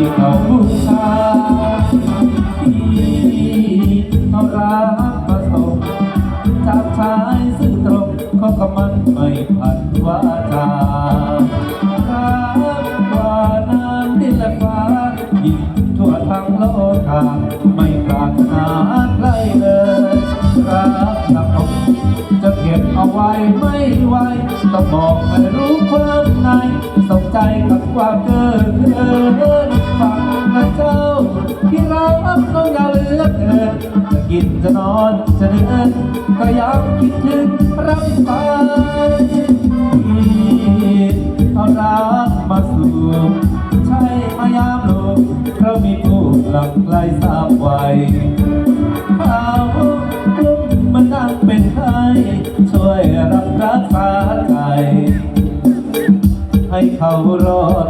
ที่เขาบูชาที่เขารักประสบจากชายซึ่งตรงเขากับมันไม่ผันวาจารักกว่าน้ำดินและฟ้ายิ่งทั่วทั้งโลกาไม่ปรารถนาใครเลยรักจากอกจะเก็บเอาไว้ไม่ไหวต้องบอกให้รู้ความในสนใจกับความเกินเกิน กินจะนอนจะเดินก็ยังคิดถึงรักไปเอารักมาสู่ใช่มายามลกเรามีผู้หลักไกลทราบไว้เขาลุ่มมันดังเป็นไข้ช่วยรับรักษาใจให้เขารอด